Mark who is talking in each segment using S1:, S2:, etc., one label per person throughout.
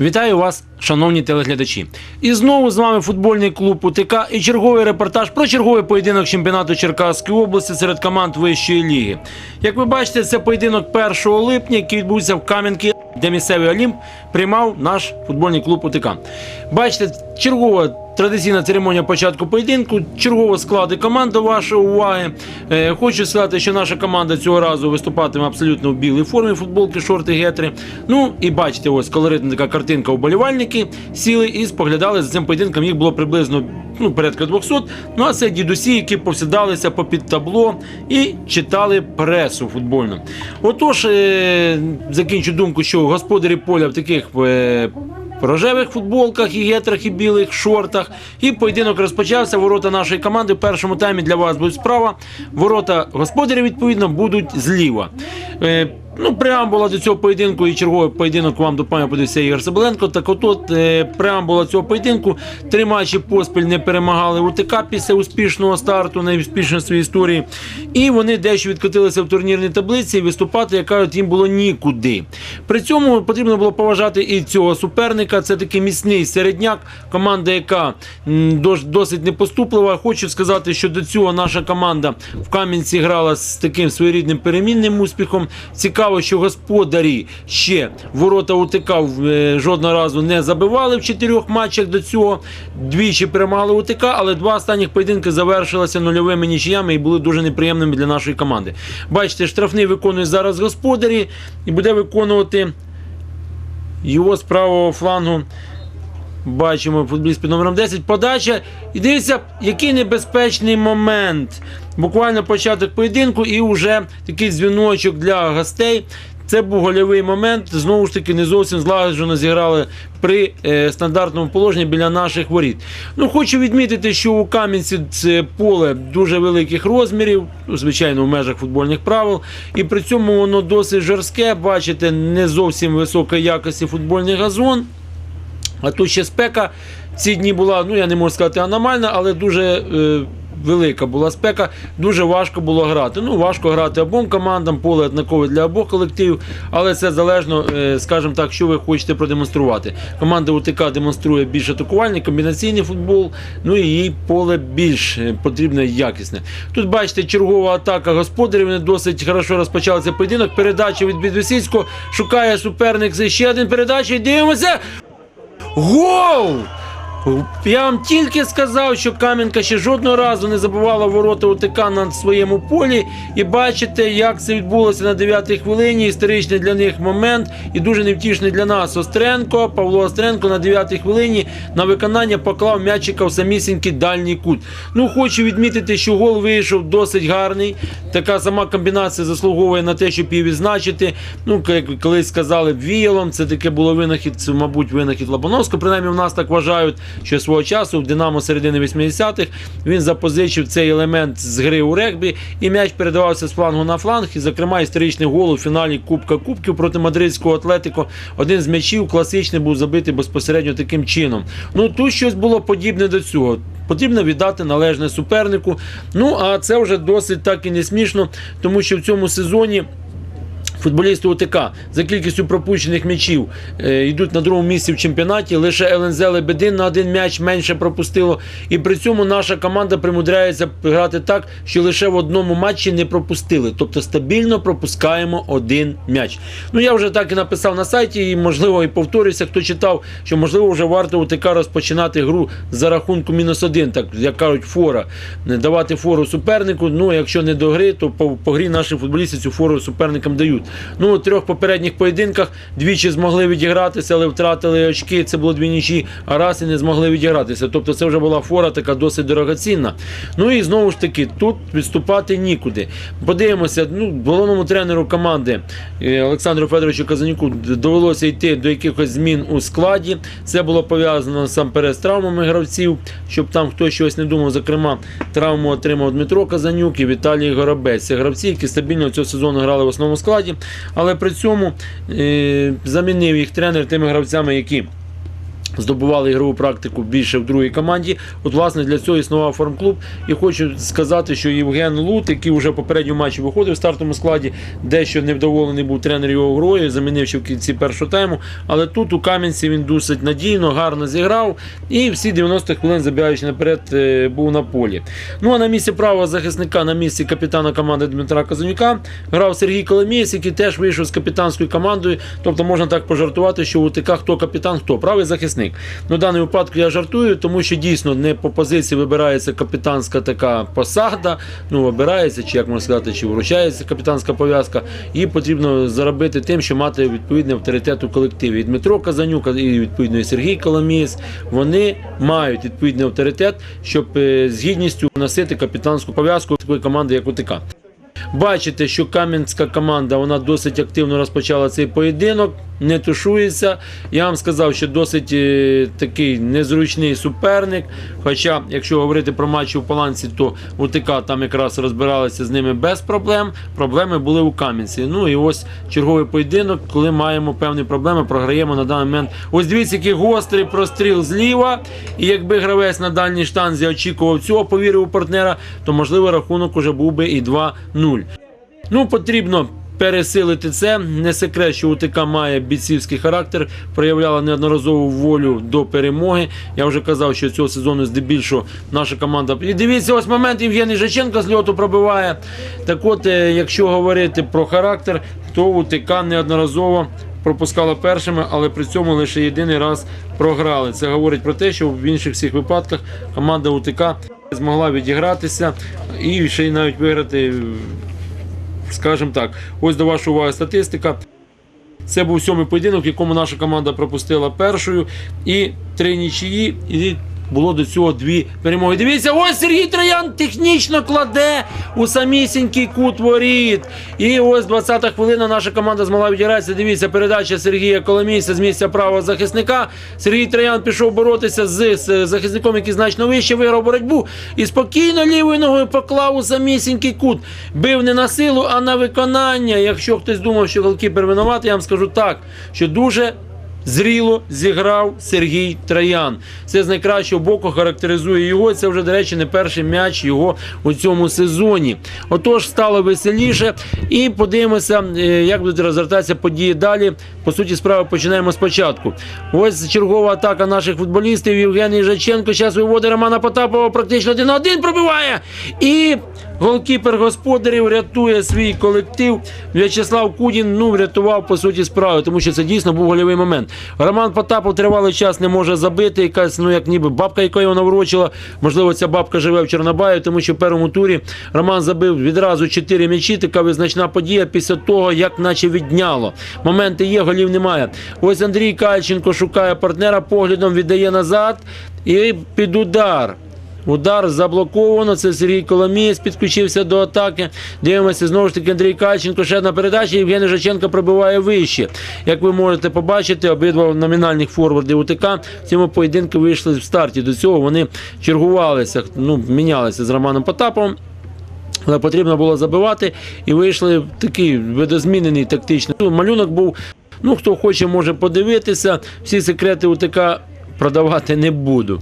S1: Вітаю вас, шановні телеглядачі. І знову з вами футбольний клуб УТК і черговий репортаж про черговий поєдинок чемпіонату Черкаської області серед команд вищої ліги. Як ви бачите, це поєдинок 1 липня, який відбувся в Кам'янки, де місцевий Олімп приймав наш футбольний клуб УТК. Бачите, чергова традиційна церемонія початку поєдинку, чергово склади команд до вашої уваги. Е, хочу сказати, що наша команда цього разу виступатиме абсолютно в білій формі, футболки, шорти, гетри. Ну і бачите, ось колоритна така картинка. Уболівальники сіли і споглядали за цим поєдинком. Їх було приблизно ну, порядка 200. Ну а це дідусі, які повсідалися попід табло і читали пресу футбольну. Отож, е, закінчу думку, що господарі поля в таких. Е, рожевих футболках і гетрах, і білих шортах. І поєдинок розпочався. Ворота нашої команди в першому таймі для вас будуть справа. Ворота господарів, відповідно, будуть зліва. Ну, преамбула до цього поєдинку і черговий поєдинок вам допомагає подивився Ігор Соболенко. Так от е, преамбула цього поєдинку. Три матчі поспіль не перемагали УТК після успішного старту, найуспішніше в своїй історії. І вони дещо відкотилися в турнірній таблиці і виступати, як кажуть, їм було нікуди. При цьому потрібно було поважати і цього суперника. Це такий міцний середняк, команда, яка досить непоступлива. Хочу сказати, що до цього наша команда в Кам'янці грала з таким своєрідним перемінним успіхом. Цікаво, що господарі ще ворота УТК е, жодного разу не забивали в чотирьох матчах до цього. Двічі перемагали УТК, але два останніх поєдинки завершилися нульовими нічиями і були дуже неприємними для нашої команди. Бачите, штрафний виконує зараз господарі і буде виконувати його з правого флангу. Бачимо футболіст під номером 10. Подача. І дивіться, який небезпечний момент. Буквально початок поєдинку і вже такий дзвіночок для гостей. Це був гольовий момент. Знову ж таки, не зовсім злагоджено зіграли при е, стандартному положенні біля наших воріт. Ну, хочу відмітити, що у Кам'янці це поле дуже великих розмірів, звичайно, в межах футбольних правил. І при цьому воно досить жорстке. Бачите, не зовсім високої якості футбольний газон. А тут ще спека ці дні була, ну я не можу сказати аномальна, але дуже е, велика була спека, дуже важко було грати. Ну, важко грати обом командам, поле однакове для обох колективів, але це залежно, е, скажімо так, що ви хочете продемонструвати. Команда УТК демонструє більш атакувальний, комбінаційний футбол, ну і їй поле більш е, потрібне якісне. Тут бачите, чергова атака господарів, вони досить хорошо розпочали цей поєдинок. Передача від Підвисицького, шукає суперник ще один передача і дивимося. Гол! Я вам тільки сказав, що Кам'янка ще жодного разу не забувала ворота УТК на своєму полі. І бачите, як це відбулося на 9-й хвилині. Історичний для них момент і дуже невтішний для нас. Остренко, Павло Остренко на 9-й хвилині на виконання поклав м'ячика в самісінький дальній кут. Ну, хочу відмітити, що гол вийшов досить гарний. Така сама комбінація заслуговує на те, щоб її відзначити. Ну, як колись сказали, віялом. Це таке було винахід, це, мабуть, винахід Лобановського. Принаймні, в нас так вважають, що свого часу в Динамо середини 80-х він запозичив цей елемент з гри у регбі, і м'яч передавався з флангу на фланг. І, зокрема, історичний гол у фіналі Кубка Кубків проти мадридського Атлетико. Один з м'ячів класичний був забитий безпосередньо таким чином. Ну тут щось було подібне до цього. Потрібно віддати належне супернику. Ну а це вже досить так і не смішно, тому що в цьому сезоні. Футболісти УТК за кількістю пропущених м'ячів е, йдуть на другому місці в чемпіонаті. Лише ЛНЗ Лебедин на один м'яч менше пропустило. І при цьому наша команда примудряється грати так, що лише в одному матчі не пропустили. Тобто стабільно пропускаємо один м'яч. Ну я вже так і написав на сайті, і можливо і повторюся, хто читав, що можливо вже варто УТК розпочинати гру за рахунку мінус один, так як кажуть, фора. Не давати фору супернику. Ну, якщо не до гри, то по, по грі наші футболісти цю фору суперникам дають. Ну, у трьох попередніх поєдинках двічі змогли відігратися, але втратили очки. Це було дві нічі, а раз і не змогли відігратися. Тобто це вже була фора така досить дорогоцінна. Ну і знову ж таки, тут відступати нікуди. Подивимося, ну, головному тренеру команди е, Олександру Федоровичу Казанюку довелося йти до якихось змін у складі. Це було пов'язано сам з травмами гравців, щоб там хтось щось не думав. Зокрема, травму отримав Дмитро Казанюк і Віталій Горобець. Це гравці, які стабільно цього сезону грали в основному складі, але при цьому е, замінив їх тренер тими гравцями, які здобували ігрову практику більше в другій команді. От, власне, для цього існував формклуб. І хочу сказати, що Євген Лут, який вже в попередньому матчі виходив в стартовому складі, дещо невдоволений був тренер його грою, замінив ще в кінці першого тайму. Але тут у Кам'янці він досить надійно, гарно зіграв. І всі 90 хвилин, забігаючи наперед, е, був на полі. Ну а на місці правого захисника, на місці капітана команди Дмитра Казанюка, грав Сергій Коломієць, який теж вийшов з капітанською командою. Тобто можна так пожартувати, що у ТК хто капітан, хто правий захисник. Ну, в даному випадку я жартую, тому що дійсно не по позиції вибирається капітанська така посада. Ну, вибирається, чи як можна сказати, чи вручається капітанська пов'язка. І потрібно заробити тим, що мати відповідний авторитет у колективі. І Дмитро Казанюк, і відповідно і Сергій Коломієць, вони мають відповідний авторитет, щоб е, з гідністю носити капітанську пов'язку такої команди, як УТК. Бачите, що Кам'янська команда вона досить активно розпочала цей поєдинок, не тушується. Я вам сказав, що досить е, такий незручний суперник. Хоча, якщо говорити про матчі у Паланці, то УТК там якраз розбиралися з ними без проблем. Проблеми були у Кам'янці. Ну і ось черговий поєдинок, коли маємо певні проблеми, програємо на даний момент. Ось дивіться, який гострий простріл зліва. І якби гравець на дальній штанзі очікував цього, повірив у партнера, то можливо рахунок уже був би і 2-0. Ну, потрібно пересилити це. Не секрет, що УТК має бійцівський характер, проявляла неодноразову волю до перемоги. Я вже казав, що цього сезону здебільшого наша команда. І дивіться, ось момент Євгеній Жаченко з льоту пробиває. Так от, е, якщо говорити про характер, то УТК неодноразово. Пропускала першими, але при цьому лише єдиний раз програли. Це говорить про те, що в інших всіх випадках команда УТК змогла відігратися і ще й навіть виграти скажімо так, ось до вашої уваги статистика. Це був сьомий поєдинок, в якому наша команда пропустила першою і три нічиї, і було до цього дві перемоги. Дивіться, ось Сергій Троян технічно кладе у самісінький кут воріт. І ось 20-та хвилина наша команда змогла відігратися. Дивіться, передача Сергія Коломійця з місця правого захисника. Сергій Троян пішов боротися з захисником, який значно вище виграв боротьбу. І спокійно лівою ногою поклав у самісінький кут. Бив не на силу, а на виконання. Якщо хтось думав, що голкіпер винуватий, я вам скажу так, що дуже Зріло зіграв Сергій Троян. Це з найкращого боку характеризує його. Це вже, до речі, не перший м'яч його у цьому сезоні. Отож, стало веселіше. І подивимося, е, як будуть розгортатися події далі. По суті, справи починаємо спочатку. Ось чергова атака наших футболістів. Євгеній Жаченко зараз виводить Романа Потапова практично один на один пробиває. І голкіпер господарів рятує свій колектив. В'ячеслав Кудін ну, врятував по суті справи, тому що це дійсно був гольовий момент. Роман Потапов тривалий час не може забити. Якась, ну як ніби бабка, яка його наврочила. Можливо, ця бабка живе в Чорнобаї, тому що в першому турі Роман забив відразу 4 м'ячі. Така визначна подія після того, як наче відняло. Моменти є, голів немає. Ось Андрій Кальченко шукає партнера, поглядом віддає назад і під удар. Удар заблоковано. Це Сергій Коломієць підключився до атаки. Дивимося знову ж таки Андрій Кальченко. Ще одна передача. Євгеній Жаченко пробиває вище. Як ви можете побачити, обидва номінальних форварди УТК в цьому поєдинку вийшли в старті. До цього вони чергувалися, ну мінялися з Романом Потаповим. Але потрібно було забивати і вийшли такий видозмінений тактичний. Малюнок був. Ну, хто хоче, може подивитися. Всі секрети УТК продавати не буду.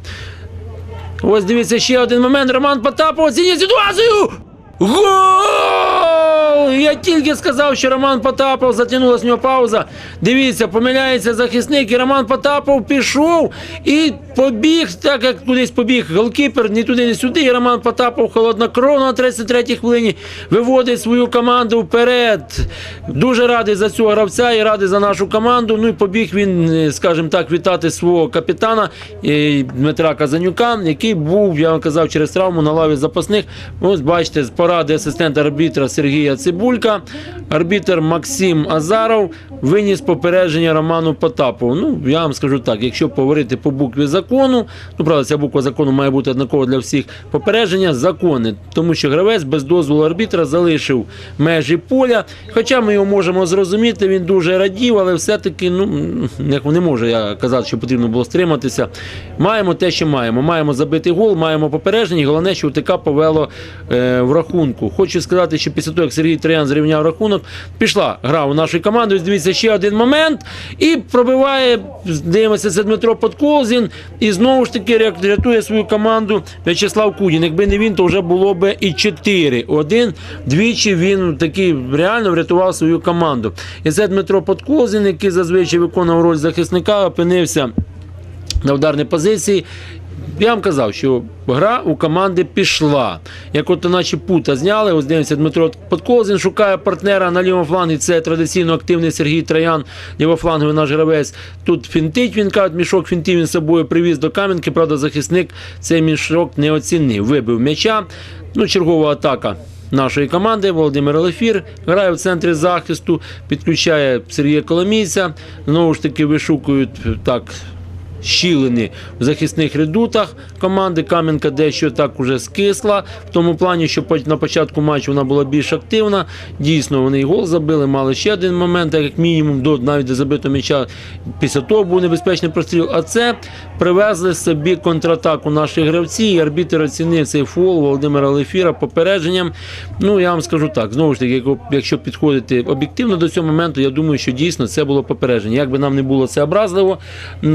S1: Ось дивіться ще один момент. Роман Потапов оцінює ситуацію. Гол! Я тільки сказав, що Роман Потапов затягнулася в нього пауза. Дивіться, помиляється захисник, і Роман Потапов пішов і побіг, так як кудись побіг голкіпер, ні туди, ні сюди. І Роман Потапов холоднокровно на 33-й хвилині виводить свою команду вперед. Дуже радий за цього гравця і радий за нашу команду. Ну і побіг він, е, скажімо так, вітати свого капітана е, Дмитра Казанюка, який був, я вам казав, через травму на лаві запасних. Ось бачите, з поради асистента арбітра Сергія Цибулька, арбітр Максим Азаров виніс попередження Роману Потапову. Ну, я вам скажу так, якщо говорити по букві закону, ну правда, ця буква закону має бути однакова для всіх. Попередження закони, тому що гравець без дозволу арбітра залишив межі поля. Хоча ми його можемо зрозуміти, він дуже радів, але все-таки ну як не можу я казати, що потрібно було стриматися. Маємо те, що маємо. Маємо забити гол, маємо попередження. Головне, що УТК повело е, в рахунку. Хочу сказати, що після того, як Сергій Троян зрівняв рахунок. Пішла гра у нашої команди. Дивіться, ще один момент. І пробиває, дивимося, це Дмитро Подколзін. І знову ж таки рятує свою команду В'ячеслав Кудін. Якби не він, то вже було б і 4-1. Двічі він таки реально врятував свою команду. І це Дмитро Подколзін, який зазвичай виконував роль захисника, опинився на ударній позиції. Я вам казав, що гра у команди пішла. Як от наче пута зняли, ось дивимося, Дмитро Подкозин шукає партнера на лівому флангі. Це традиційно активний Сергій Троян, лівофланговий наш гравець. Тут фінтить він кажуть, мішок фінтів він з собою привіз до Кам'янки. Правда, захисник цей мішок не оцінив. Вибив м'яча. Ну, чергова атака. Нашої команди Володимир Лефір грає в центрі захисту, підключає Сергія Коломійця. Знову ж таки вишукують так щілини в захисних редутах команди. Кам'янка дещо так уже скисла. В тому плані, що на початку матчу вона була більш активна. Дійсно, вони і гол забили, мали ще один момент, так як мінімум, до навіть до забитого м'яча. Після того був небезпечний простріл. А це привезли собі контратаку наші гравці. І арбітер оцінив цей фол Володимира Лефіра попередженням. Ну, я вам скажу так, знову ж таки, якщо підходити об'єктивно до цього моменту, я думаю, що дійсно це було попередження. Як би нам не було це образливо,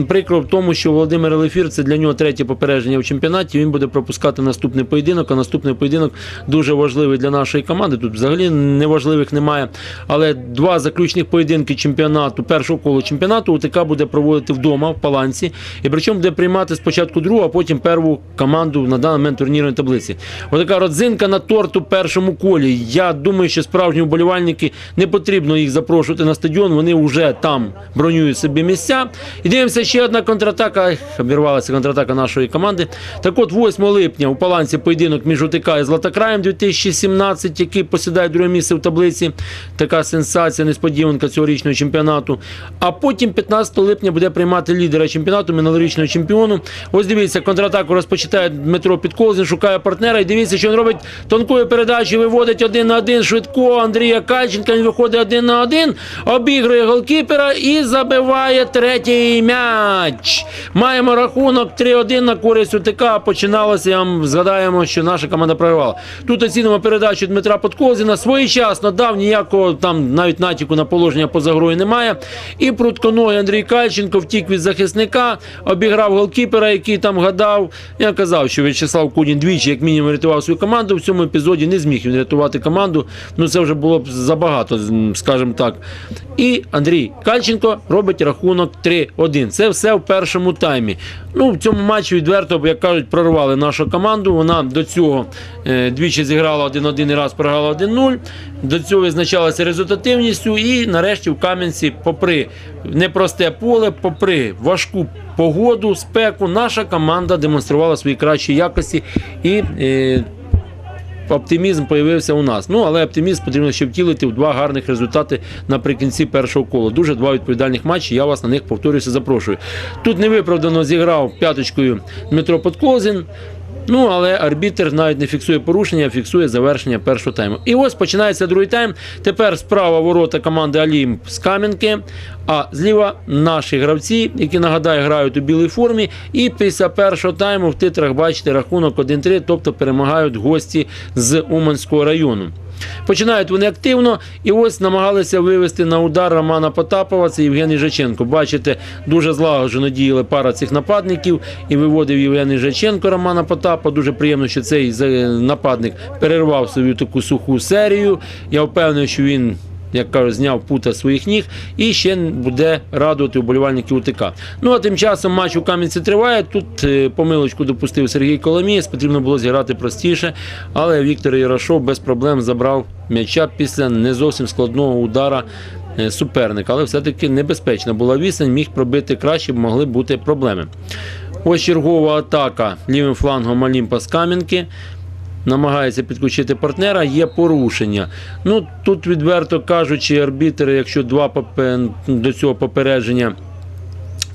S1: прикро в тому, що Володимир Лефір це для нього третє попередження в чемпіонаті. Він буде пропускати наступний поєдинок, а наступний поєдинок дуже важливий для нашої команди. Тут взагалі неважливих немає. Але два заключних поєдинки чемпіонату, першого колу чемпіонату УТК буде проводити вдома в Паланці. І причому буде приймати спочатку другу, а потім перву команду на даний момент турнірної таблиці. Отака родзинка на торту першому колі. Я думаю, що справжні вболівальники не потрібно їх запрошувати на стадіон. Вони вже там бронюють собі місця. І дивимося ще одна контратака. Обірвалася контратака нашої команди. Так от 8 липня у Паланці поєдинок між УТК і Златокраєм 2017, який посідає друге місце в таблиці. Така сенсація, несподіванка цьогорічного чемпіонату. А потім 15 липня буде приймати лідера чемпіонату, минулорічного чемпіону. Ось дивіться, контратаку розпочинає Дмитро Підколзин, шукає партнера. І дивіться, що він робить тонкою передачею, виводить один на один швидко. Андрія Кальченка він виходить один на один, обігрує голкіпера і забиває третій м'яч. Маємо рахунок 3-1 на користь УТК. Починалося, я вам згадаємо, що наша команда програвала. Тут оцінимо передачу Дмитра Подкозіна. Своєчасно дав ніякого там навіть натяку на положення поза грою немає. І прутконогий Андрій Кальченко втік від захисника, обіграв голкіпера, який там гадав. Я казав, що В'ячеслав Кудін двічі, як мінімум, рятував свою команду. В цьому епізоді не зміг він рятувати команду. Ну це вже було б забагато, скажімо так. І Андрій Кальченко робить рахунок 3-1. Це все в першому таймі. Ну, в цьому матчі відверто, як кажуть, прорвали нашу команду. Вона до цього е, двічі зіграла 1-1 і раз програла 1-0. До цього визначалася результативністю. І нарешті в Кам'янці, попри непросте поле, попри важку погоду, спеку, наша команда демонструвала свої кращі якості і. Оптимізм появився у нас. Ну але оптимізм потрібно ще втілити в два гарних результати наприкінці першого кола. Дуже два відповідальних матчі. Я вас на них повторюся, запрошую. Тут невиправдано зіграв п'яточкою Дмитро Подкозін. Ну, але арбітер навіть не фіксує порушення, а фіксує завершення першого тайму. І ось починається другий тайм. Тепер справа ворота команди Алімп з Кам'янки, а зліва наші гравці, які нагадаю, грають у білій формі. І після першого тайму в титрах бачите рахунок 1-3, тобто перемагають гості з Уманського району. Починають вони активно і ось намагалися вивести на удар Романа Потапова. Це Євгеній Жаченко. Бачите, дуже злагоджено діяли пара цих нападників і виводив Євгеній Жаченко Романа Потапа. Дуже приємно, що цей е, нападник перервав свою таку суху серію. Я впевнений, що він. Як кажуть, зняв пута своїх ніг і ще буде радувати уболівальників УТК. Ну а тим часом матч у Кам'янці триває. Тут е, помилочку допустив Сергій Коломієць, потрібно було зіграти простіше, але Віктор Ярошов без проблем забрав м'яча після не зовсім складного удара е, суперника. Але все-таки небезпечна була відстань, міг пробити краще, могли бути проблеми. Ось чергова атака лівим флангом Олімпа з Кам'янки намагається підключити партнера, є порушення. Ну тут відверто кажучи, арбітри, якщо два до цього попередження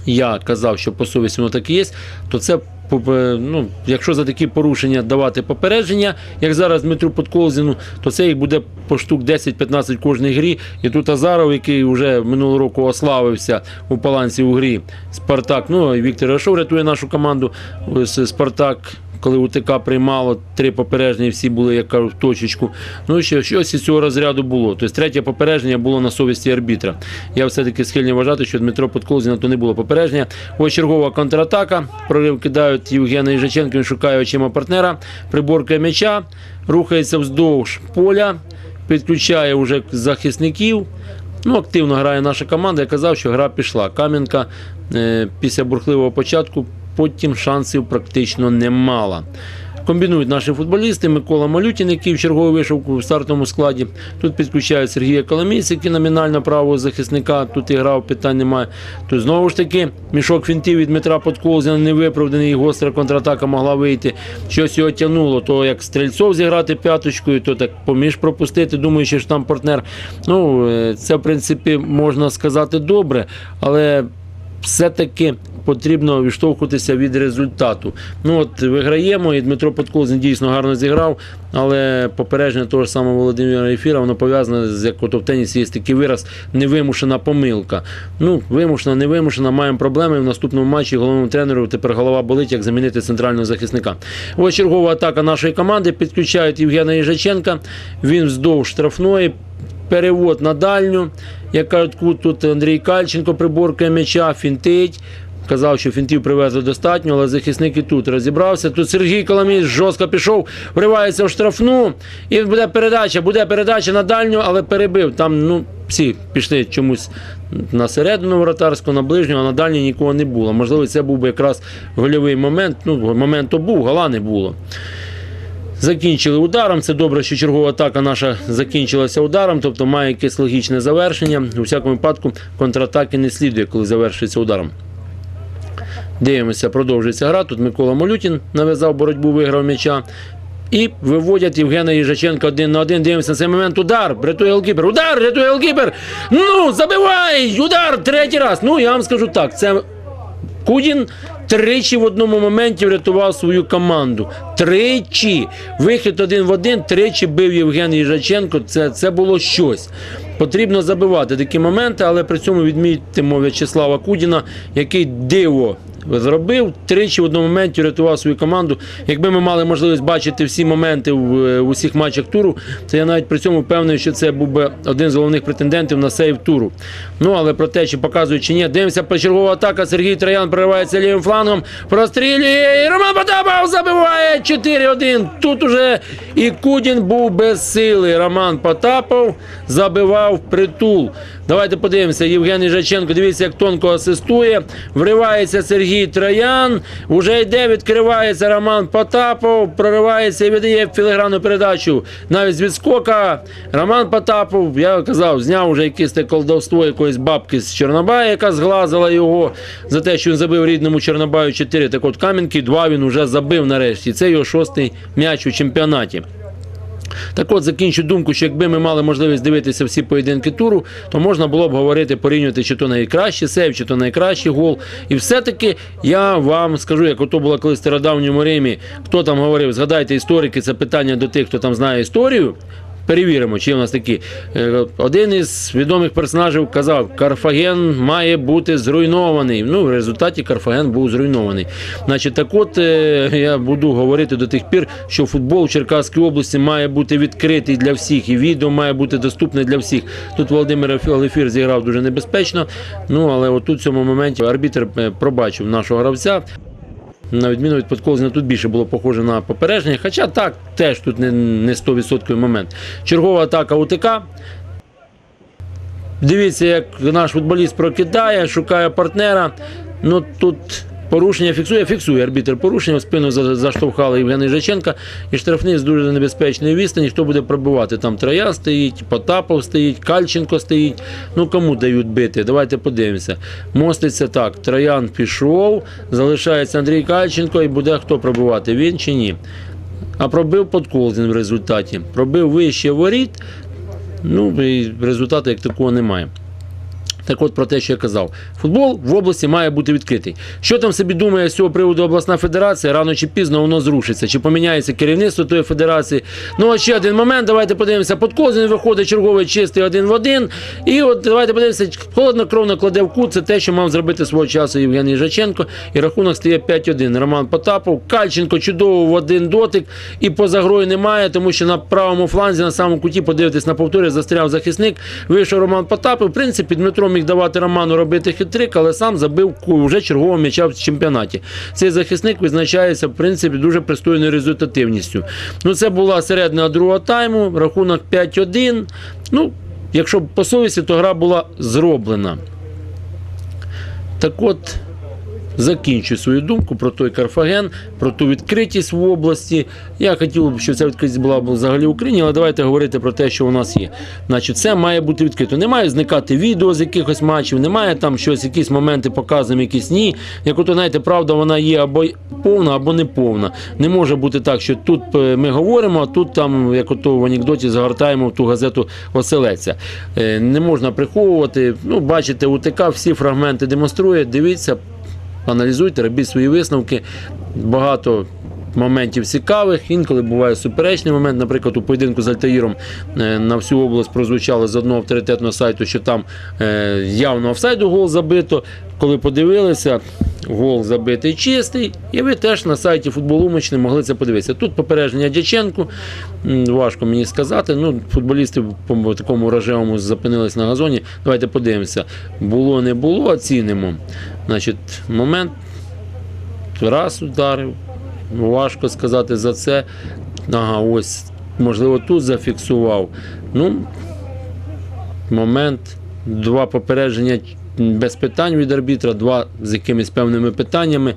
S1: я казав, що по совісті воно так і є, то це ну, якщо за такі порушення давати попередження, як зараз Дмитру Подколзіну, то це їх буде по штук 10-15 в кожній грі. І тут Азаров, який вже минулого року ославився у балансі у грі Спартак. Ну і Віктор Рашов рятує нашу команду. Спартак коли УТК приймало три попередження, всі були, як кажуть, в точечку. Ну, ще щось із цього розряду було. Тобто третє попередження було на совісті арбітра. Я все-таки схильний вважати, що Дмитро Подколзіна то не було попередження. Ось чергова контратака. Прорив кидають Євгена Іжаченко, він шукає очима партнера. Приборка м'яча, рухається вздовж поля, підключає вже захисників. Ну, активно грає наша команда. Я казав, що гра пішла. Кам'янка е, після бурхливого початку потім шансів практично не мала. Комбінують наші футболісти. Микола Малютін, який в черговий вийшов у стартовому складі. Тут підключають Сергія Коломійця, який номінально правого захисника. Тут і грав, питань немає. Тут знову ж таки мішок фінтів від Дмитра Подколзіна невиправданий, і гостра контратака могла вийти. Щось його тягнуло, то як стрільцов зіграти п'яточкою, то так поміж пропустити, думаючи, що там партнер. Ну, е, це в принципі можна сказати добре, але все-таки потрібно відштовхуватися від результату. Ну от виграємо, і Дмитро Подколзін дійсно гарно зіграв, але попередження того ж самого Володимира Ефіра, воно пов'язане з як от в тенісі є такий вираз невимушена помилка. Ну, вимушена, невимушена, маємо проблеми. В наступному матчі головному тренеру тепер голова болить, як замінити центрального захисника. Ось чергова атака нашої команди. Підключають Євгена Їжаченка. Він вздовж штрафної. Перевод на дальню. Як кажуть, тут Андрій Кальченко приборкає м'яча, фінтить. Казав, що фінтів привезли достатньо, але захисник і тут розібрався. Тут Сергій Коломієць жорстко пішов, вривається в штрафну. І буде передача, буде передача на дальню, але перебив. Там ну, всі пішли чомусь на середину вратарську, на ближню, а на дальній нікого не було. Можливо, це був би якраз гольовий момент. Ну, момент то був, гола не було. Закінчили ударом. Це добре, що чергова атака наша закінчилася ударом, тобто має якесь логічне завершення. У всякому випадку контратаки не слідує, коли завершується ударом. Дивимося, продовжується гра. Тут Микола Малютін нав'язав боротьбу, виграв м'яча. І виводять Євгена Їжаченка один на один. Дивимося на цей момент. Удар, рятує голкіпер. Удар, рятує голкіпер. Ну, забивай! Удар третій раз. Ну, я вам скажу так, це Кудін тричі в одному моменті врятував свою команду. Тричі. Вихід один в один, тричі бив Євген Їжаченко. Це, це було щось. Потрібно забивати такі моменти, але при цьому відмітимо В'ячеслава Кудіна, який диво зробив. Тричі в одному моменті врятував свою команду. Якби ми мали можливість бачити всі моменти в, е, в усіх матчах туру, то я навіть при цьому впевнений, що це був би один з головних претендентів на сейв туру. Ну але про те, чи показують чи ні, дивимося почергова атака. Сергій Троян проривається лівим флангом, прострілює. І Роман Потапов забиває 4-1. Тут уже і Кудін був без сили. Роман Потапов забивав притул. Давайте подивимося. Євгеній Жаченко, дивіться, як тонко асистує. Вривається Сергій Троян. Уже йде, відкривається Роман Потапов, проривається і видає філігранну передачу. Навіть з відскока. Роман Потапов, я казав, зняв вже якесь те колдовство якоїсь бабки з Чорнобая, яка зглазила його за те, що він забив рідному Чорнобаю 4. Так от Кам'янки 2 він вже забив нарешті. Це його шостий м'яч у чемпіонаті. Так от закінчу думку, що якби ми мали можливість дивитися всі поєдинки туру, то можна було б говорити, порівнювати, чи то найкращий сейв, чи то найкращий гол. І все-таки я вам скажу, як ото було колись в стародавньому Римі, хто там говорив, згадайте історики, це питання до тих, хто там знає історію. Перевіримо, чи є в нас такі. Е, Один із відомих персонажів казав, Карфаген має бути зруйнований. Ну, в результаті Карфаген був зруйнований. Значить, так от е, я буду говорити до тих пір, що футбол в Черкаській області має бути відкритий для всіх, і відео має бути доступне для всіх. Тут Володимир Алефір зіграв дуже небезпечно. Ну, але отут в цьому моменті арбітр е, пробачив нашого гравця. На відміну від подколзня, тут більше було похоже на попередження. Хоча так, теж тут не, не 100% момент. Чергова атака УТК. Дивіться, як наш футболіст прокидає, шукає партнера. Ну тут порушення фіксує, фіксує арбітр порушення, в спину за- заштовхали Євгена Іжаченка. І штрафний з дуже небезпечної відстані. Хто буде пробивати? Там Троян стоїть, Потапов стоїть, Кальченко стоїть. Ну кому дають бити? Давайте подивимося. Моститься так. Троян пішов, залишається Андрій Кальченко і буде хто пробивати? Він чи ні? А пробив Подколзін в результаті. Пробив вище воріт. Ну і результату як такого немає. Так от про те, що я казав, футбол в області має бути відкритий. Що там собі думає з цього приводу обласна федерація, рано чи пізно воно зрушиться, чи поміняється керівництво тої федерації. Ну а ще один момент, давайте подивимося. Подкозин виходить черговий чистий один в один. І от давайте подивимося, холоднокровно кладе в кут. Це те, що мав зробити свого часу Євгеній Жаченко. І рахунок стає 5-1. Роман Потапов, Кальченко чудово в один дотик. І поза грою немає, тому що на правому фланзі, на самому куті, подивитись на повторі, застряв захисник. Вийшов Роман Потапов. В принципі, Дмитро міг давати Роману робити хитрик, але сам забив вже чергового м'яча в чемпіонаті. Цей захисник визначається в принципі дуже пристойною результативністю. Ну, це була середина другого тайму, рахунок 5-1. Ну, якщо по совісті, то гра була зроблена. Так от, закінчу свою думку про той Карфаген, про ту відкритість в області. Я хотів би, щоб ця відкритість була взагалі в Україні, але давайте говорити про те, що у нас є. Значить, це має бути відкрито. Не має зникати відео з якихось матчів, немає там щось, якісь моменти показуємо, якісь ні. Як ото, знаєте, правда, вона є або повна, або не повна. Не може бути так, що тут е, ми говоримо, а тут там, як ото в анекдоті, загортаємо в ту газету оселеця. Е, Не можна приховувати. Ну, бачите, УТК всі фрагменти демонструє. Дивіться, аналізуйте, робіть свої висновки. Багато моментів цікавих. Інколи буває суперечний момент. Наприклад, у поєдинку з Альтаїром е, на всю область прозвучало з одного авторитетного сайту, що там е, явно офсайду гол забито. Коли подивилися, гол забитий чистий, і ви теж на сайті футболу Умични могли це подивитися. Тут попередження Дяченку, важко мені сказати. Ну, футболісти по такому рожевому зупинились на газоні. Давайте подивимося. Було, не було, оцінимо. Значить, момент раз ударив. Важко сказати за це. Ага, ось, можливо, тут зафіксував. Ну, момент, два попередження без питань від арбітра, два з якимись певними питаннями.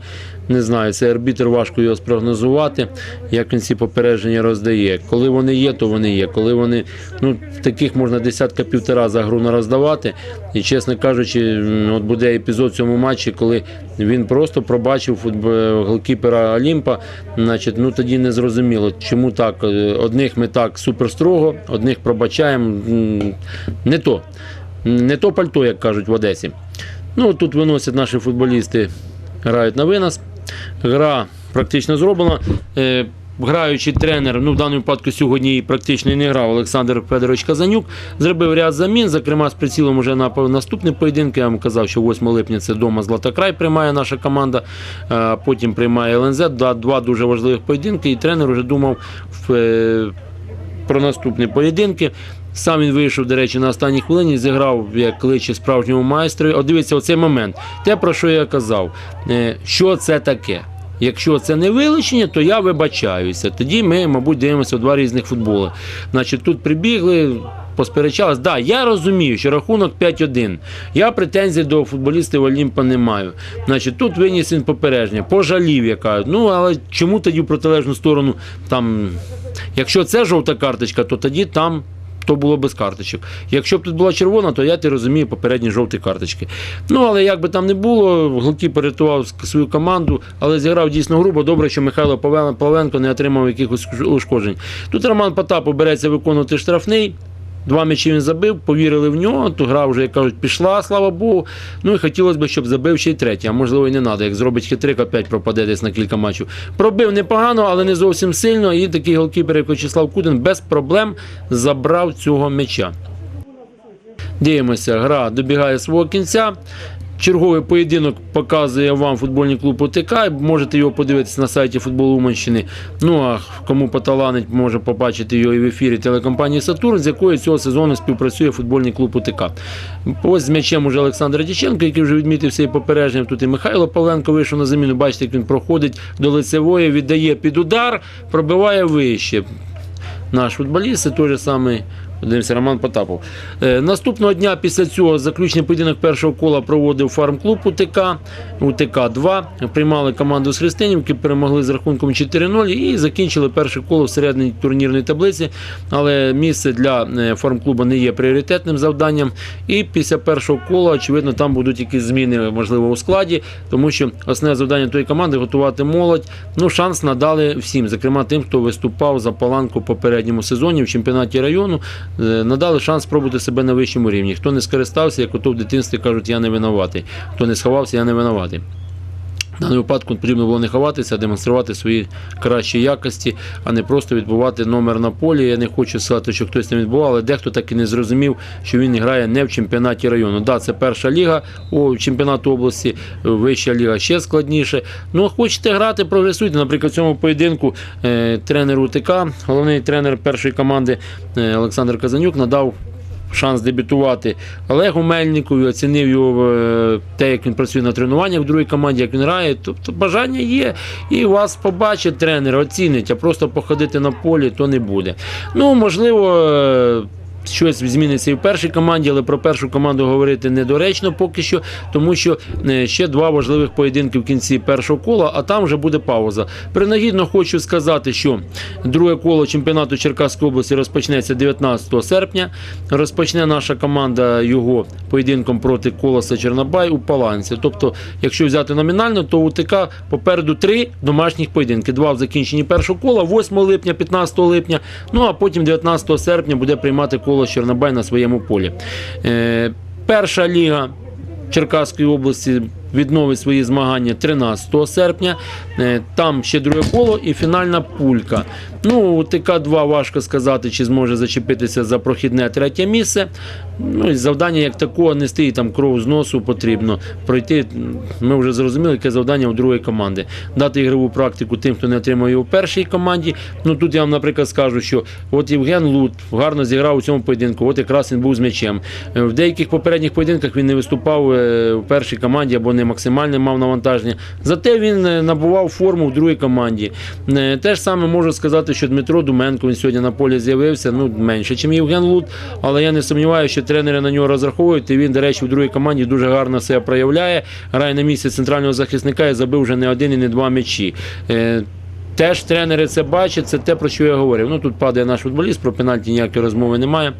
S1: Не знаю, це арбітр важко його спрогнозувати, як він ці попередження роздає. Коли вони є, то вони є. Коли вони, ну, таких можна десятка півтора за гру роздавати. І, чесно кажучи, от буде епізод в цьому матчі, коли він просто пробачив футб- голкіпера Олімпа. Значить, ну тоді не зрозуміло, чому так. Одних ми так супер строго, одних пробачаємо. Не то. Не то пальто, як кажуть в Одесі. Ну, тут виносять наші футболісти, грають на винос. Гра практично зроблена. Е, Граючий тренер, ну в даному випадку сьогодні практично не грав Олександр Федорович Казанюк, зробив ряд замін, зокрема з прицілом уже на наступні поєдинки. Я вам казав, що 8 липня це вдома Златокрай приймає наша команда, потім приймає ЛНЗ. Два, дуже важливих поєдинки, і тренер вже думав е, про наступні поєдинки. Сам він вийшов, до речі, на останній хвилині, зіграв як кличе справжньому майстру. От дивіться, оцей момент. Те, про що я казав, Е, що це таке. Якщо це не вилучення, то я вибачаюся. Тоді ми, мабуть, дивимося два різних футболи. Значить, тут прибігли, посперечались. Да, я розумію, що рахунок 5-1. Я претензій до футболістів Олімпа не маю. Значить, тут виніс він попередження, пожалів, яка. Ну, але чому тоді в протилежну сторону там. Якщо це жовта карточка, то тоді там то було без карточок. Якщо б тут була червона, то я ти розумію попередні жовті карточки. Ну, але як би там не було, Голкіпер порятував свою команду, але зіграв дійсно грубо. Добре, що Михайло Павленко не отримав якихось ушкоджень. Тут Роман Потапов береться виконувати штрафний. Два м'ячі він забив, повірили в нього, то гра вже, як кажуть, пішла, слава Богу. Ну і хотілося б, щоб забив ще й третій, а можливо і не треба. Як зробить хитрик, опять пропаде десь на кілька матчів. Пробив непогано, але не зовсім сильно. І такий голкіпер, як Вячеслав Кудин, без проблем забрав цього м'яча. Дивимося, гра добігає свого кінця. Черговий поєдинок показує вам футбольний клуб ОТК. Можете його подивитися на сайті футболу Уманщини. Ну а кому поталанить, може побачити його і в ефірі телекомпанії Сатурн, з якою цього сезону співпрацює футбольний клуб ОТК. Ось з м'ячем уже Олександр Діченко, який вже відмітився і попередженням. Тут і Михайло Павленко вийшов на заміну. Бачите, як він проходить до лицевої, віддає під удар, пробиває вище. Наш футболіст це той же самий. Дивимося, Роман Потапов. Е, наступного дня після цього заключний поєдинок першого кола проводив фарм-клуб УТК, УТК-2. Приймали команду з Христинівки, перемогли з рахунком 4-0 і закінчили перше коло всередині турнірної таблиці. Але місце для е, фарм-клубу не є пріоритетним завданням. І після першого кола, очевидно, там будуть якісь зміни, можливо, у складі, тому що основне завдання тої команди готувати молодь. Ну, шанс надали всім, зокрема тим, хто виступав за паланку в попередньому сезоні в чемпіонаті району. Е, надали шанс спробувати себе на вищому рівні. Хто не скористався, як ото в дитинстві кажуть, я не винуватий. Хто не сховався, я не винуватий. В даному випадку потрібно було не ховатися, а демонструвати свої кращі якості, а не просто відбувати номер на полі. Я не хочу сказати, що хтось не відбував, але дехто так і не зрозумів, що він грає не в чемпіонаті району. Да, це перша ліга о, чемпіонат області, вища ліга ще складніше. Ну, хочете грати, прогресуйте. Наприклад, в цьому поєдинку е, тренер УТК, головний тренер першої команди е, Олександр Казанюк надав шанс дебютувати Олегу Мельникові, оцінив його е, те, як він працює на тренуваннях в другій команді, як він грає. Тобто бажання є, і вас побачить тренер, оцінить, а просто походити на полі то не буде. Ну, можливо. Щось зміниться і в першій команді, але про першу команду говорити недоречно поки що, тому що е, ще два важливих поєдинки в кінці першого кола, а там вже буде пауза. Принагідно хочу сказати, що друге коло чемпіонату Черкаської області розпочнеться 19 серпня. Розпочне наша команда його поєдинком проти Колоса Чернобай у Паланці. Тобто, якщо взяти номінально, то у ТК попереду три домашніх поєдинки. Два в закінченні першого кола, 8 липня, 15 липня. Ну а потім 19 серпня буде приймати коло Чорнобай на своєму полі. Е, перша ліга Черкаської області відновить свої змагання 13 серпня. Е, Там ще друге коло і фінальна пулька. Ну, у ТК-2 важко сказати, чи зможе зачепитися за прохідне третє місце. Ну, і завдання як такого не стоїть, там кров з носу потрібно пройти. Ми вже зрозуміли, яке завдання у другої команди. Дати ігрову практику тим, хто не отримав її у першій команді. Ну тут я вам, наприклад, скажу, що от Євген Лут гарно зіграв у цьому поєдинку. От якраз він був з м'ячем. Е, В деяких попередніх поєдинках він не виступав е, в першій команді або не максимальне мав навантаження. Зате він е, набував форму в другій команді. Е, Те ж саме можу сказати, що Дмитро Думенко він сьогодні на полі з'явився ну менше, ніж Євген Лут, але я не сумніваюся, що тренери на нього розраховують. І він, до речі, в другій команді дуже гарно себе проявляє. Грає на місці центрального захисника і забив вже не один і не два м'ячі. Теж тренери це бачать, це те, про що я говорив. Ну тут падає наш футболіст, про пенальті ніякої розмови немає.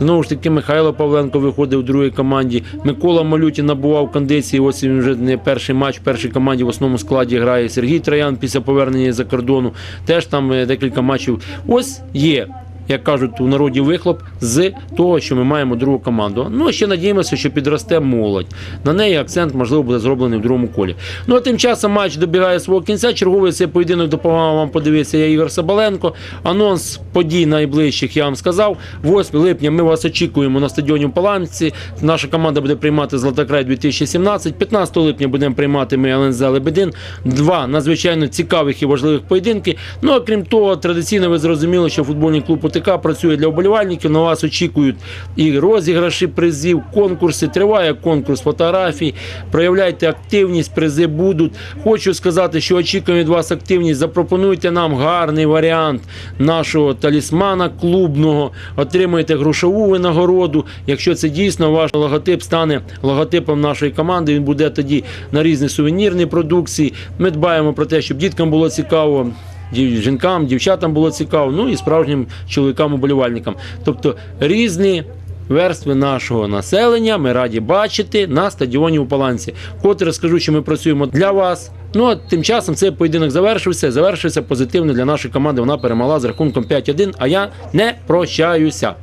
S1: Знову ж таки, Михайло Павленко виходив у другій команді. Микола Малютін набував кондиції. Ось він вже не перший матч в першій команді в основному складі грає. Сергій Троян після повернення за кордону. Теж там е, декілька матчів. Ось є. Як кажуть у народі вихлоп з того, що ми маємо другу команду. Ну ще надіємося, що підросте молодь. На неї акцент можливо буде зроблений в другому колі. Ну а тим часом матч добігає свого кінця. Черговий цей поєдинок допомагав вам подивитися. Я Ігор Соболенко. Анонс подій найближчих я вам сказав. 8 липня ми вас очікуємо на стадіоні в Паланці. Наша команда буде приймати Златокрай 2017. 15 липня будемо приймати ми ЛНЗ Лебедин. Два надзвичайно цікавих і важливих поєдинки. Ну а крім того, традиційно ви зрозуміли, що футбольний клуб ОТК працює для вболівальників. На вас очікують і розіграші призів, конкурси. Триває конкурс фотографій. Проявляйте активність, призи будуть. Хочу сказати, що очікуємо від вас активність. Запропонуйте нам гарний варіант нашого талісмана клубного. Отримаєте грошову винагороду. Якщо це дійсно ваш логотип стане логотипом нашої команди, він буде тоді на різні сувенірні продукції. Ми дбаємо про те, щоб діткам було цікаво. Жінкам, дівчатам було цікаво, ну і справжнім чоловікам-уболівальникам. Тобто різні верстви нашого населення ми раді бачити на стадіоні у Паланці. Котре скажу, що ми працюємо для вас. Ну а тим часом цей поєдинок завершився. Завершився позитивно для нашої команди. Вона перемогла з рахунком 5-1, а я не прощаюся.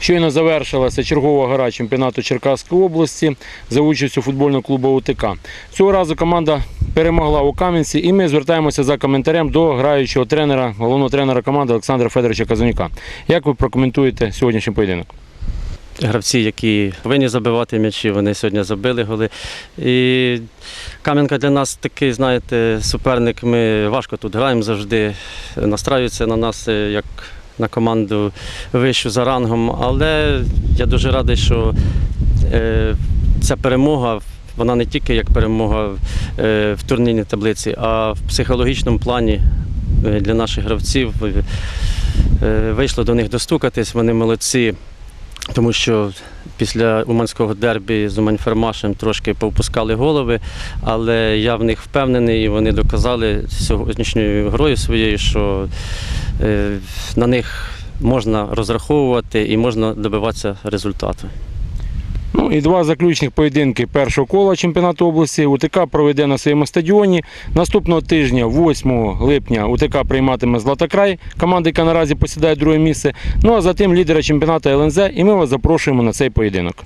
S1: Щойно завершилася чергова гра чемпіонату Черкаської області за участю футбольного клубу УТК. Цього разу команда перемогла у Кам'янці, і ми звертаємося за коментарем до граючого тренера, головного тренера команди Олександра Федоровича Казанюка. Як ви прокоментуєте сьогоднішній поєдинок?
S2: гравці, які повинні забивати м'ячі, вони сьогодні забили голи. І Кам'янка для нас такий, знаєте, суперник. Ми важко тут граємо завжди, настраюються на нас як на команду вищу за рангом. Але я дуже радий, що е, ця перемога. Вона не тільки як перемога е, в турнірній таблиці, а в психологічному плані е, для наших гравців. Вийшло до них достукатись, вони молодці. Тому що після Уманського дербі з Уманьфермашем трошки повпускали голови, але я в них впевнений, і вони доказали сьогоднішньою грою своєю, що е, на них можна розраховувати і можна добиватися результату.
S1: Ну і два заключних поєдинки першого кола чемпіонату області. УТК проведе на своєму стадіоні. Наступного тижня, 8 липня, УТК прийматиме Златокрай, команда, яка наразі посідає друге місце. Ну а затим лідера чемпіонату ЛНЗ, і ми вас запрошуємо на цей поєдинок.